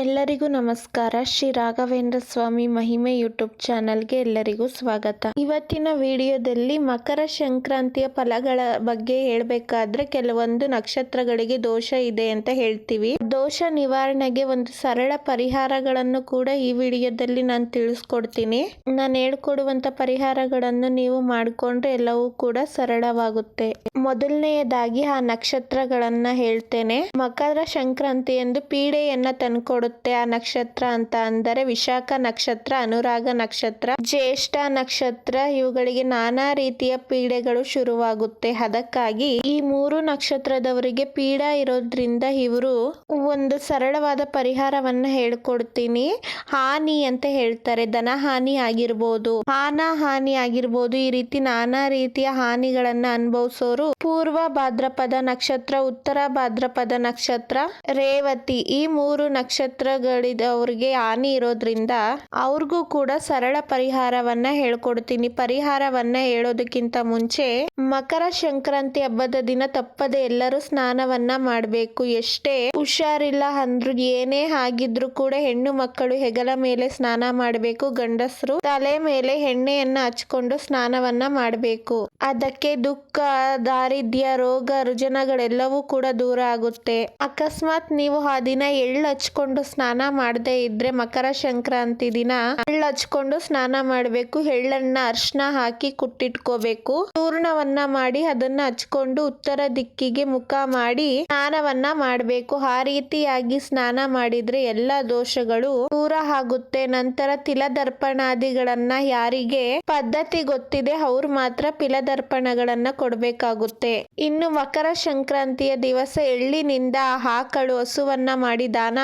ಎಲ್ಲರಿಗೂ ನಮಸ್ಕಾರ. ಶ್ರೀ ರಾಘವೇಂದ್ರ ಸ್ವಾಮಿ ಮಹಿಮೆ ಯೂಟ್ಯೂಬ್ ಚಾನಲ್ಗೆ ಎಲ್ಲರಿಗೂ ಸ್ವಾಗತ. ಇವತ್ತಿನ ವಿಡಿಯೋದಲ್ಲಿ ಮಕರ ಸಂಕ್ರಾಂತಿಯ ಫಲಗಳ ಬಗ್ಗೆ ಹೇಳಬೇಕಾದ್ರೆ ಕೆಲವೊಂದು ನಕ್ಷತ್ರಗಳಿಗೆ ದೋಷ ಇದೆ ಅಂತ ಹೇಳ್ತೀವಿ. ದೋಷ ನಿವಾರಣೆಗೆ ಒಂದು ಸರಳ ಪರಿಹಾರಗಳನ್ನು ಕೂಡ ಈ ವಿಡಿಯೋದಲ್ಲಿ ನಾನು ತಿಳಿಸ್ಕೊಡ್ತೀನಿ. ನಾನು ಹೇಳ್ಕೊಡುವಂತ ಪರಿಹಾರಗಳನ್ನು ನೀವು ಮಾಡಿಕೊಂಡ್ರೆ ಎಲ್ಲವೂ ಕೂಡ ಸರಳವಾಗುತ್ತೆ. ಮೊದಲನೆಯದಾಗಿ ಆ ನಕ್ಷತ್ರಗಳನ್ನ ಹೇಳ್ತೇನೆ. ಮಕರ ಸಂಕ್ರಾಂತಿ ಎಂದು ಪೀಡೆಯನ್ನ ತಂದ್ಕೊಡುತ್ತೆ ಆ ನಕ್ಷತ್ರ ಅಂತ ಅಂದರೆ ವಿಶಾಖ ನಕ್ಷತ್ರ, ಅನುರಾಗ ನಕ್ಷತ್ರ, ಜ್ಯೇಷ್ಠ ನಕ್ಷತ್ರ. ಇವುಗಳಿಗೆ ನಾನಾ ರೀತಿಯ ಪೀಡೆಗಳು ಶುರುವಾಗುತ್ತೆ. ಅದಕ್ಕಾಗಿ ಈ ಮೂರು ನಕ್ಷತ್ರದವರಿಗೆ ಪೀಡಾ ಇರೋದ್ರಿಂದ ಇವರು ಒಂದು ಸರಳವಾದ ಪರಿಹಾರವನ್ನ ಹೇಳ್ಕೊಡ್ತೀನಿ. ಹಾನಿ ಅಂತ ಹೇಳ್ತಾರೆ. ಧನ ಹಾನಿ ಆಗಿರ್ಬೋದು ಹಾನ ಹಾನಿ ಆಗಿರ್ಬೋದು. ಈ ರೀತಿ ನಾನಾ ರೀತಿಯ ಹಾನಿಗಳನ್ನ ಅನುಭವಿಸೋರು ಪೂರ್ವ ಭಾದ್ರಪದ ನಕ್ಷತ್ರ, ಉತ್ತರ ಭಾದ್ರಪದ ನಕ್ಷತ್ರ, ರೇವತಿ. ಈ ಮೂರು ನಕ್ಷತ್ರಗಳಿದವ್ರಿಗೆ ಹಾನಿ ಇರೋದ್ರಿಂದ ಅವ್ರಿಗೂ ಕೂಡ ಸರಳ ಪರಿಹಾರವನ್ನ ಹೇಳ್ಕೊಡ್ತೀನಿ. ಪರಿಹಾರವನ್ನ ಹೇಳೋದಕ್ಕಿಂತ ಮುಂಚೆ ಮಕರ ಸಂಕ್ರಾಂತಿ ಹಬ್ಬದ ದಿನ ತಪ್ಪದೆ ಎಲ್ಲರೂ ಸ್ನಾನವನ್ನ ಮಾಡಬೇಕು. ಎಷ್ಟೇ ಹುಷಾರಿಲ್ಲ ಅಂದ್ರು ಏನೇ ಆಗಿದ್ರು ಕೂಡ ಹೆಣ್ಣು ಮಕ್ಕಳು ಹೆಗಲ ಮೇಲೆ ಸ್ನಾನ ಮಾಡಬೇಕು. ಗಂಡಸರು ತಲೆ ಮೇಲೆ ಎಣ್ಣೆಯನ್ನ ಹಚ್ಕೊಂಡು ಸ್ನಾನವನ್ನ ಮಾಡಬೇಕು. ಅದಕ್ಕೆ ದುಃಖ, ದಾರಿದ್ರ್ಯ, ರೋಗ, ರುಜಿನಗಳೆಲ್ಲವೂ ಕೂಡ ದೂರ ಆಗುತ್ತೆ. ಅಕಸ್ಮಾತ್ ನೀವು ಆ ದಿನ ಎಳ್ಳು ಹಚ್ಕೊಂಡು ಸ್ನಾನ ಮಾಡದೇ ಇದ್ರೆ ಮಕರ ಸಂಕ್ರಾಂತಿ ದಿನ ಎಳ್ಳು ಹಚ್ಕೊಂಡು ಸ್ನಾನ ಮಾಡಬೇಕು, ಎಳ್ಳನ್ನ ಅರ್ಶನ ಹಾಕಿ ಕುಟ್ಟಿಟ್ಕೋಬೇಕು. ಚೂರ್ಣವನ್ನ ಮಾಡಿ ಅದನ್ನ ಹಚ್ಕೊಂಡು ಉತ್ತರ ದಿಕ್ಕಿಗೆ ಮುಖ ಮಾಡಿ ಸ್ನಾನವನ್ನ ಮಾಡಬೇಕು. ಆ ರೀತಿಯಾಗಿ ಸ್ನಾನ ಮಾಡಿದ್ರೆ ಎಲ್ಲ ದೋಷಗಳು ದೂರ ಆಗುತ್ತೆ. ನಂತರ ತಿಲದರ್ಪಣಾದಿಗಳನ್ನ ಯಾರಿಗೆ ಪದ್ಧತಿ ಗೊತ್ತಿದೆ, ಅವ್ರು ಮಾತ್ರ ಪಿಲದರ್ಪಣಗಳನ್ನ ಕೊಡ್ಬೇಕಾಗುತ್ತೆ. ಇನ್ನು ಮಕರ ಸಂಕ್ರಾಂತಿಯ ದಿವಸ ಎಳ್ಳಿನಿಂದ ಆಕಳು ಹಸುವನ್ನ ಮಾಡಿ ದಾನ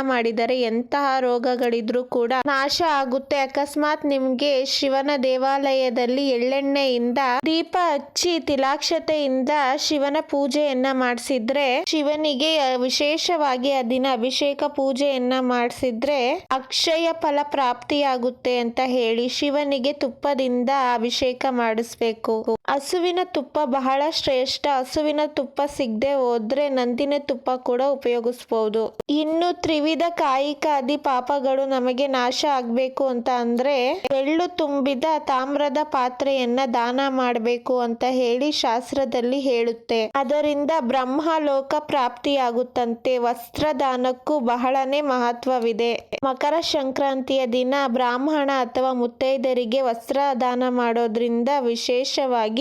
ಮಾಡಿದರೆ ಎಂತಹ ರೋಗಗಳಿದ್ರೂ ಕೂಡ ನಾಶ ಆಗುತ್ತೆ. ಅಕಸ್ಮಾತ್ ನಿಮ್ಗೆ ಶಿವನ ದೇವಾಲಯದಲ್ಲಿ ಎಳ್ಳೆಣ್ಣೆಯಿಂದ ದೀಪ ಹಚ್ಚಿ ತಿಲಾಕ್ಷತೆಯಿಂದ ಶಿವನ ಪೂಜೆಯನ್ನ ಮಾಡಿಸಿದ್ರೆ, ಶಿವನಿಗೆ ವಿಶೇಷವಾಗಿ ಆ ದಿನ ಅಭಿಷೇಕ ಪೂಜೆಯನ್ನ ಮಾಡಿಸಿದ್ರೆ ಅಕ್ಷಯ ಫಲ ಪ್ರಾಪ್ತಿಯಾಗುತ್ತೆ ಅಂತ ಹೇಳಿ ಶಿವನಿಗೆ ತುಪ್ಪದಿಂದ ಅಭಿಷೇಕ ಮಾಡಿಸ್ಬೇಕು. ಹಸುವಿನ ತುಪ್ಪ ಬಹಳ ಶ್ರೇಷ್ಠ. ಹಸುವಿನ ತುಪ್ಪ ಸಿಗದೆ ಹೋದ್ರೆ ನಂದಿನ ತುಪ್ಪ ಕೂಡ ಉಪಯೋಗಿಸಬಹುದು ಇನ್ನು ತ್ರಿವಿಧ ಕಾಯಿಕಾದಿ ಪಾಪಗಳು ನಮಗೆ ನಾಶ ಆಗ್ಬೇಕು ಅಂತ ಅಂದ್ರೆ ಎಳ್ಳು ತುಂಬಿದ ತಾಮ್ರದ ಪಾತ್ರೆಯನ್ನ ದಾನ ಮಾಡಬೇಕು ಅಂತ ಹೇಳಿ ಶಾಸ್ತ್ರದಲ್ಲಿ ಹೇಳುತ್ತೆ. ಅದರಿಂದ ಬ್ರಹ್ಮಲೋಕ ಪ್ರಾಪ್ತಿಯಾಗುತ್ತಂತೆ. ವಸ್ತ್ರದಾನಕ್ಕೂ ಬಹಳನೇ ಮಹತ್ವವಿದೆ. ಮಕರ ಸಂಕ್ರಾಂತಿಯ ದಿನ ಬ್ರಾಹ್ಮಣ ಅಥವಾ ಮುತ್ತೈದರಿಗೆ ವಸ್ತ್ರ ದಾನ ಮಾಡೋದ್ರಿಂದ ವಿಶೇಷವಾಗಿ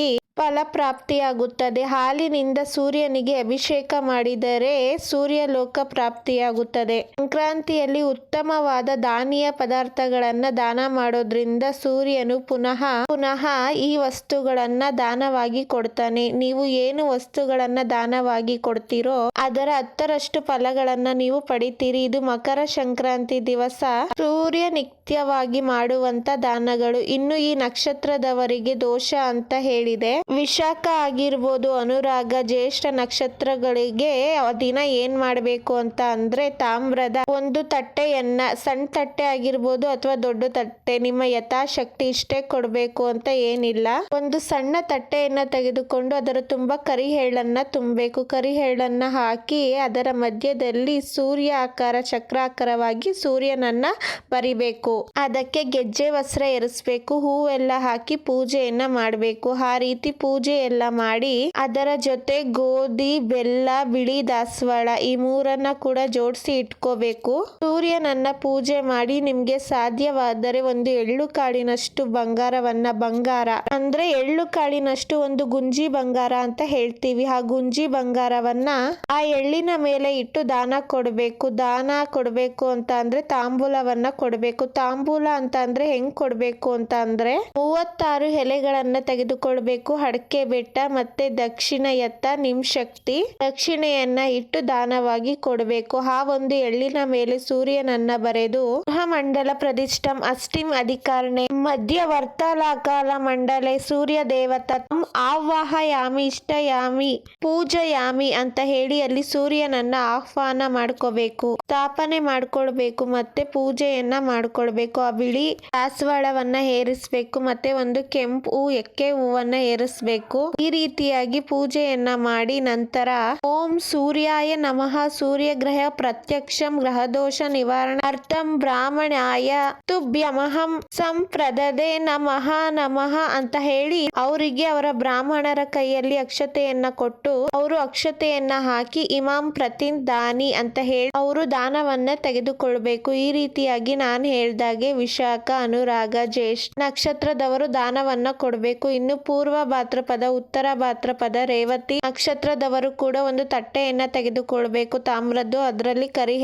ಫಲ ಪ್ರಾಪ್ತಿಯಾಗುತ್ತದೆ ಹಾಲಿನಿಂದ ಸೂರ್ಯನಿಗೆ ಅಭಿಷೇಕ ಮಾಡಿದರೆ ಸೂರ್ಯಲೋಕ ಪ್ರಾಪ್ತಿಯಾಗುತ್ತದೆ. ಸಂಕ್ರಾಂತಿಯಲ್ಲಿ ಉತ್ತಮವಾದ ದಾನಿಯ ಪದಾರ್ಥಗಳನ್ನ ದಾನ ಮಾಡೋದ್ರಿಂದ ಸೂರ್ಯನು ಪುನಃ ಪುನಃ ಈ ವಸ್ತುಗಳನ್ನ ದಾನವಾಗಿ ಕೊಡ್ತಾನೆ. ನೀವು ಏನು ವಸ್ತುಗಳನ್ನ ದಾನವಾಗಿ ಕೊಡ್ತೀರೋ ಅದರ ಹತ್ತರಷ್ಟು ಫಲಗಳನ್ನ ನೀವು ಪಡಿತೀರಿ. ಇದು ಮಕರ ಸಂಕ್ರಾಂತಿ ದಿವಸ. ಸೂರ್ಯ ನಿತ್ಯವಾಗಿ ಮಾಡುವಂತ ದಾನಗಳು. ಇನ್ನು ಈ ನಕ್ಷತ್ರದವರಿಗೆ ದೋಷ ಅಂತ ಹೇಳಿದೆ. ವಿಶಾಖ ಆಗಿರ್ಬೋದು, ಅನುರಾಗ, ಜ್ಯೇಷ್ಠ ನಕ್ಷತ್ರಗಳಿಗೆ ದಿನ ಏನ್ ಮಾಡಬೇಕು ಅಂತ ಅಂದ್ರೆ ತಾಮ್ರದ ಒಂದು ತಟ್ಟೆಯನ್ನ ಸಣ್ಣ ತಟ್ಟೆ ಆಗಿರ್ಬೋದು ಅಥವಾ ದೊಡ್ಡ ತಟ್ಟೆ, ನಿಮ್ಮ ಯಥಾಶಕ್ತಿ ಇಷ್ಟೇ ಕೊಡಬೇಕು ಅಂತ ಏನಿಲ್ಲ. ಒಂದು ಸಣ್ಣ ತಟ್ಟೆಯನ್ನ ತೆಗೆದುಕೊಂಡು ಅದರ ತುಂಬಾ ಕರಿ ಹೇಳನ್ನ ತುಂಬಬೇಕು. ಕರಿ ಹೇಳನ್ನ ಹಾಕಿ ಅದರ ಮಧ್ಯದಲ್ಲಿ ಸೂರ್ಯ ಆಕಾರ, ಚಕ್ರಾಕಾರವಾಗಿ ಸೂರ್ಯನನ್ನ ಬರಿಬೇಕು. ಅದಕ್ಕೆ ಗೆಜ್ಜೆ, ವಸ್ತ್ರ ಎರಸ್ಬೇಕು ಹೂವೆಲ್ಲ ಹಾಕಿ ಪೂಜೆಯನ್ನ ಮಾಡಬೇಕು. ಆ ರೀತಿ ಪೂಜೆ ಎಲ್ಲ ಮಾಡಿ ಅದರ ಜೊತೆ ಗೋಧಿ, ಬೆಲ್ಲ, ಬಿಳಿ ದಾಸವಾಳ ಈ ಮೂರನ್ನ ಕೂಡ ಜೋಡಿಸಿ ಇಟ್ಕೋಬೇಕು. ಸೂರ್ಯನನ್ನ ಪೂಜೆ ಮಾಡಿ ನಿಮ್ಗೆ ಸಾಧ್ಯವಾದರೆ ಒಂದು ಎಳ್ಳು ಕಾಳಿನಷ್ಟು ಬಂಗಾರವನ್ನ ಬಂಗಾರ ಅಂದ್ರೆ ಎಳ್ಳು ಕಾಳಿನಷ್ಟು ಒಂದು ಗುಂಜಿ ಬಂಗಾರ ಅಂತ ಹೇಳ್ತೀವಿ. ಆ ಗುಂಜಿ ಬಂಗಾರವನ್ನ ಆ ಎಳ್ಳಿನ ಮೇಲೆ ಇಟ್ಟು ದಾನ ಕೊಡಬೇಕು. ದಾನ ಕೊಡಬೇಕು ಅಂತ ಅಂದ್ರೆ ತಾಂಬೂಲವನ್ನ ಕೊಡಬೇಕು. ತಾಂಬೂಲ ಅಂತ ಅಂದ್ರೆ ಹೆಂಗ್ ಕೊಡ್ಬೇಕು ಅಂತ ಅಂದ್ರೆ ಮೂವತ್ತಾರು ಎಲೆಗಳನ್ನ ತೆಗೆದುಕೊಳ್ಬೇಕು. ಅಡಕೆ ಬೆಟ್ಟ ಮತ್ತೆ ದಕ್ಷಿಣ ಎತ್ತ ನಿಮ್ ಶಕ್ತಿ ದಕ್ಷಿಣೆಯನ್ನ ಇಟ್ಟು ದಾನವಾಗಿ ಕೊಡಬೇಕು. ಆ ಒಂದು ಎಳ್ಳಿನ ಮೇಲೆ ಸೂರ್ಯನನ್ನ ಬರೆದು ಮಂಡಲ ಪ್ರತಿಷ್ಠಂ ಅಷ್ಟಿಂ ಅಧಿಕಾರಣೆ. ಮಧ್ಯವರ್ತಾಲಕಾಲ ಮಂಡಲೆ ಸೂರ್ಯ ದೇವತಾ ಆವಾಹಯಾಮಿ ಇಷ್ಟಯಾಮಿ ಪೂಜಯಾಮಿ ಅಂತ ಹೇಳಿ ಅಲ್ಲಿ ಸೂರ್ಯನನ್ನ ಆಹ್ವಾನ ಮಾಡ್ಕೋಬೇಕು. ಸ್ಥಾಪನೆ ಮಾಡ್ಕೊಳ್ಬೇಕು ಮತ್ತೆ ಪೂಜೆಯನ್ನ ಮಾಡ್ಕೊಳ್ಬೇಕು. ಆ ಬಿಳಿ ದಾಸವಾಳವನ್ನ ಏರಿಸ್ಬೇಕು ಮತ್ತೆ ಒಂದು ಕೆಂಪು ಎಕ್ಕೆ ಹೂವನ್ನ ಏರಿಸ್ಬೇಕು ಈ ರೀತಿಯಾಗಿ ಪೂಜೆಯನ್ನ ಮಾಡಿ ನಂತರ ಓಂ ಸೂರ್ಯಾಯ ನಮಃ ಸೂರ್ಯ ಗ್ರಹ ಪ್ರತ್ಯಕ್ಷಂ ಗ್ರಹದೋಷ ನಿವಾರಣಾರ್ಥಂ ಬ್ರಾಹ್ಮಣಾಯ ತುಭ್ಯಮಹಂ ಸಂಪ್ರದದೆ ನಮಃ ನಮಃ ಅಂತ ಹೇಳಿ ಅವರಿಗೆ ಅವರ ಬ್ರಾಹ್ಮಣರ ಕೈಯಲ್ಲಿ ಅಕ್ಷತೆಯನ್ನ ಕೊಟ್ಟು ಅವರು ಅಕ್ಷತೆಯನ್ನ ಹಾಕಿ ಇಮಾಂ ಪ್ರತಿನ್ ದಾನಿ ಅಂತ ಹೇಳಿ ಅವರು ದಾನವನ್ನ ತೆಗೆದುಕೊಳ್ಬೇಕು. ಈ ರೀತಿಯಾಗಿ ನಾನು ಹೇಳ್ದಾಗೆ ವಿಶಾಖ, ಅನುರಾಗ, ಜ್ಯೇಷ್ಠ ನಕ್ಷತ್ರದವರು ದಾನವನ್ನ ಕೊಡಬೇಕು. ಇನ್ನು ಪೂರ್ವ ಭಾದ್ರಪದ ಉತ್ತರ ಭಾದ್ರಪದ ರೇವತಿ ನಕ್ಷತ್ರದವರು ಕೂಡ ಒಂದು ತಟ್ಟೆಯನ್ನ ತೆಗೆದುಕೊಳ್ಬೇಕು. ತಾಮ್ರದ್ದು ಅದರಲ್ಲಿ ಕರಿ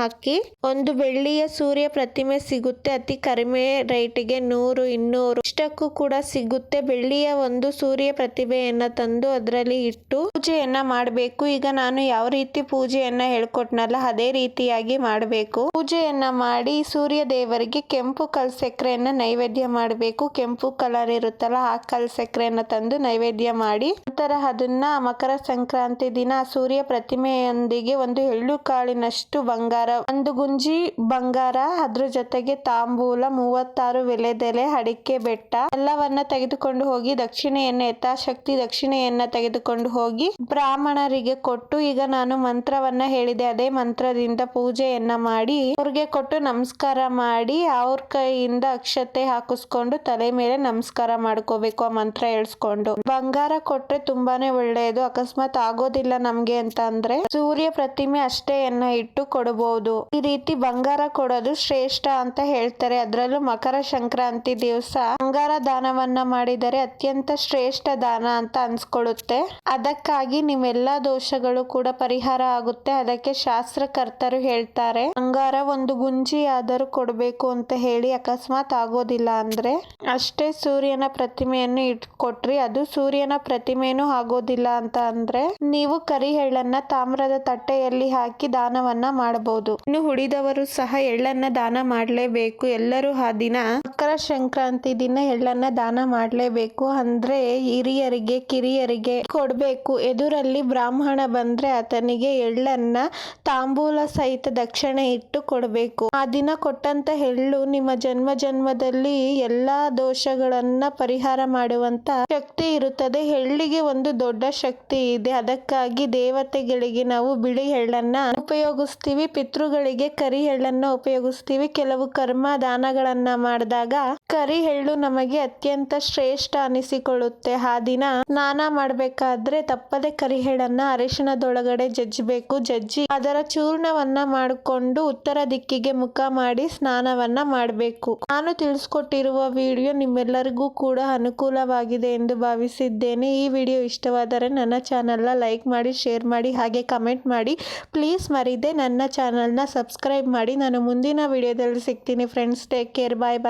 ಹಾಕಿ ಒಂದು ಬೆಳ್ಳಿಯ ಸೂರ್ಯ ಪ್ರತಿಮೆ ಸಿಗುತ್ತೆ. ಅತಿ ಕಡಿಮೆ ರೇಟಿಗೆ ನೂರು, ಇನ್ನೂರು ಇಷ್ಟಕ್ಕೂ ಕೂಡ ಸಿಗುತ್ತೆ. ಬೆಳ್ಳಿಯ ಒಂದು ಸೂರ್ಯ ಪ್ರತಿಭೆಯನ್ನ ತಂದು ಅದರಲ್ಲಿ ಇಟ್ಟು ಪೂಜೆಯನ್ನ ಮಾಡಬೇಕು. ಈಗ ನಾನು ಯಾವ ರೀತಿ ಪೂಜೆಯನ್ನ ಹೇಳ್ಕೊಟ್ನಲ್ಲ, ಅದೇ ರೀತಿಯಾಗಿ ಮಾಡಬೇಕು. ಪೂಜೆಯನ್ನ ಮಾಡಿ ಸೂರ್ಯ ದೇವರಿಗೆ ಕೆಂಪು ಕಲ್ ಸಕ್ಕರೆಯನ್ನ ನೈವೇದ್ಯ ಮಾಡಬೇಕು. ಕೆಂಪು ಕಲರ್ ಇರುತ್ತಲ್ಲ, ಆ ಕಲ್ ಸಕ್ಕರೆಯನ್ನ ತಂದು ನೈವೇದ್ಯ ಮಾಡಿ, ನಂತರ ಅದನ್ನ ಮಕರ ಸಂಕ್ರಾಂತಿ ದಿನ ಸೂರ್ಯ ಪ್ರತಿಮೆಯೊಂದಿಗೆ ಒಂದು ಎಳ್ಳು ಕಾಳಿನಷ್ಟು ಬಂಗಾರ, ಒಂದು ಗುಂಜಿ ಬಂಗಾರ, ಅದ್ರ ಜೊತೆಗೆ ತಾಂಬೂಲ, ಮೂವತ್ತಾರು ವಿಲೆದೆಲೆ ಅಡಿಕೆ ಬೆಟ್ಟ, ಎಲ್ಲವನ್ನ ತೆಗೆದುಕೊಂಡು ಹೋಗಿ ದಕ್ಷಿಣೆಯನ್ನ, ಯಥಾಶಕ್ತಿ ದಕ್ಷಿಣೆಯನ್ನ ತೆಗೆದುಕೊಂಡು ಹೋಗಿ ಬ್ರಾಹ್ಮಣರಿಗೆ ಕೊಟ್ಟು, ಈಗ ನಾನು ಮಂತ್ರವನ್ನ ಹೇಳಿದೆ, ಅದೇ ಮಂತ್ರದಿಂದ ಪೂಜೆಯನ್ನ ಮಾಡಿ, ಅವ್ರಿಗೆ ಕೊಟ್ಟು ನಮಸ್ಕಾರ ಮಾಡಿ, ಅವ್ರ ಕೈಯಿಂದ ಅಕ್ಷತೆ ಹಾಕಿಸ್ಕೊಂಡು ತಲೆ ಮೇಲೆ ನಮಸ್ಕಾರ ಮಾಡ್ಕೋಬೇಕು, ಆ ಮಂತ್ರ ಹೇಳ್ಸ್ಕೊಂಡು. ಬಂಗಾರ ಕೊಟ್ರೆ ತುಂಬಾನೇ ಒಳ್ಳೆಯದು. ಅಕಸ್ಮಾತ್ ಆಗೋದಿಲ್ಲ ನಮ್ಗೆ ಅಂತ ಅಂದ್ರೆ ಸೂರ್ಯ ಪ್ರತಿಮೆ ಅಷ್ಟೇಯನ್ನ ಇಟ್ಟು ಕೊಡಬಹುದು ಈ ರೀತಿ ಬಂಗಾರ ಕೊಡೋದು ಶ್ರೇಷ್ಠ ಅಂತ ಹೇಳ್ತಾರೆ. ಅದರಲ್ಲೂ ಮಕರ ಸಂಕ್ರಾಂತಿ ದಿವಸ ಬಂಗಾರ ದಾನವನ್ನ ಮಾಡಿದರೆ ಅತ್ಯಂತ ಶ್ರೇಷ್ಠ ದಾನ ಅಂತ ಅನ್ಸ್ಕೊಳ್ಳುತ್ತೆ ಅದಕ್ಕಾಗಿ ನಿಮ್ಮೆಲ್ಲಾ ದೋಷಗಳು ಕೂಡ ಪರಿಹಾರ ಆಗುತ್ತೆ. ಅದಕ್ಕೆ ಶಾಸ್ತ್ರಕರ್ತರು ಹೇಳ್ತಾರೆ, ಬಂಗಾರ ಒಂದು ಗುಂಜಿ ಆದರೂ ಕೊಡಬೇಕು ಅಂತ ಹೇಳಿ ಅಕಸ್ಮಾತ್ ಆಗೋದಿಲ್ಲ ಅಂದ್ರೆ ಅಷ್ಟೇ ಸೂರ್ಯನ ಪ್ರತಿಮೆಯನ್ನು ಇಟ್ಕೊಟ್ರಿ ಅದು ಸೂರ್ಯನ ಪ್ರತಿಮೆನೂ ಆಗೋದಿಲ್ಲ ಅಂತ ಅಂದ್ರೆ ನೀವು ಕರಿ ಎಳ್ಳನ್ನ ತಾಮ್ರದ ತಟ್ಟೆಯಲ್ಲಿ ಹಾಕಿ ದಾನವನ್ನ ಮಾಡಬಹುದು. ಇನ್ನು ಉಳಿದವರು ಸಹ ಎಳ್ಳನ್ನ ದಾನ ಮಾಡಲೇಬೇಕು. ಎಲ್ಲರೂ ಆ ದಿನ ಮಕರ ಸಂಕ್ರಾಂತಿ ದಿನ ಎಳ್ಳನ್ನ ದಾನ ಮಾಡಲೇಬೇಕು. ಅಂದ್ರೆ ಹಿರಿಯರಿಗೆ, ಕಿರಿಯರಿಗೆ ಕೊಡಬೇಕು. ಎದುರಲ್ಲಿ ಬ್ರಾಹ್ಮಣ ಬಂದ್ರೆ ಆತನಿಗೆ ಎಳ್ಳನ್ನ ತಾಂಬೂಲ ಸಹಿತ ದಕ್ಷಿಣೆ ಇಟ್ಟು ಕೊಡಬೇಕು. ಆ ದಿನ ಕೊಟ್ಟಂತ ಎಳ್ಳು ನಿಮ್ಮ ಜನ್ಮ ಜನ್ಮದಲ್ಲಿ ಎಲ್ಲಾ ದೋಷಗಳನ್ನ ಪರಿಹಾರ ಮಾಡುವಂತ ಶಕ್ತಿ ಇರುತ್ತದೆ. ಎಳ್ಳಿಗೆ ಒಂದು ದೊಡ್ಡ ಶಕ್ತಿ ಇದೆ. ಅದಕ್ಕಾಗಿ ದೇವತೆಗಳಿಗೆ ನಾವು ಬಿಳಿ ಎಳ್ಳನ್ನ ಉಪಯೋಗಿಸ್ತೀವಿ, ಪಿತೃಗಳಿಗೆ ಕರಿ ಎಳ್ಳನ್ನ ಉಪಯೋಗಿಸ್ತೀವಿ. ಕೆಲವು ಕರ್ಮ ದಾನಗಳನ್ನ ಮಾಡಿದಾಗ ಕರಿ ಎಳ್ಳು ನಮಗೆ ಅತ್ಯಂತ ಶ್ರೇಷ್ಠ ಅನಿಸಿಕೊಳ್ಳುತ್ತೆ. ಆ ದಿನ ಸ್ನಾನ ಮಾಡ್ಬೇಕಾದ್ರೆ ತಪ್ಪದೆ ಕರಿ ಎಳ್ಳನ್ನ ಅರಿಶಿಣದೊಳಗಡೆ ಜಜ್ಜಬೇಕು. ಜಜ್ಜಿ ಅದರ ಚೂರ್ಣವನ್ನ ಮಾಡಿಕೊಂಡು ಉತ್ತರ ದಿಕ್ಕಿಗೆ ಮುಖ ಮಾಡಿ ಸ್ನಾನವನ್ನ ಮಾಡಬೇಕು. ನಾನು ತಿಳಿಸ್ಕೊಟ್ಟಿರುವ ವಿಡಿಯೋ ನಿಮ್ಮೆಲ್ಲರಿಗೂ ಕೂಡ ಅನುಕೂಲವಾಗಿದೆ ಎಂದು ಭಾವಿಸಿದ್ದೇನೆ. ಈ ವಿಡಿಯೋ ಇಷ್ಟವಾದರೆ ನನ್ನ ಚಾನೆಲ್ನ ಲೈಕ್ ಮಾಡಿ, ಶೇರ್ ಮಾಡಿ, ಹಾಗೆ ಕಮೆಂಟ್ ಮಾಡಿ. ಪ್ಲೀಸ್ ಮರಿದೆ, ನನ್ನ ಚಾನೆಲ್ನ ಸಬ್ಸ್ಕ್ರೈಬ್ ಮಾಡಿ. ನಾನು ಮುಂದಿನ ವಿಡಿಯೋದಲ್ಲಿ ಸಿಗ್ತೀನಿ. Friends, take care. Bye bye.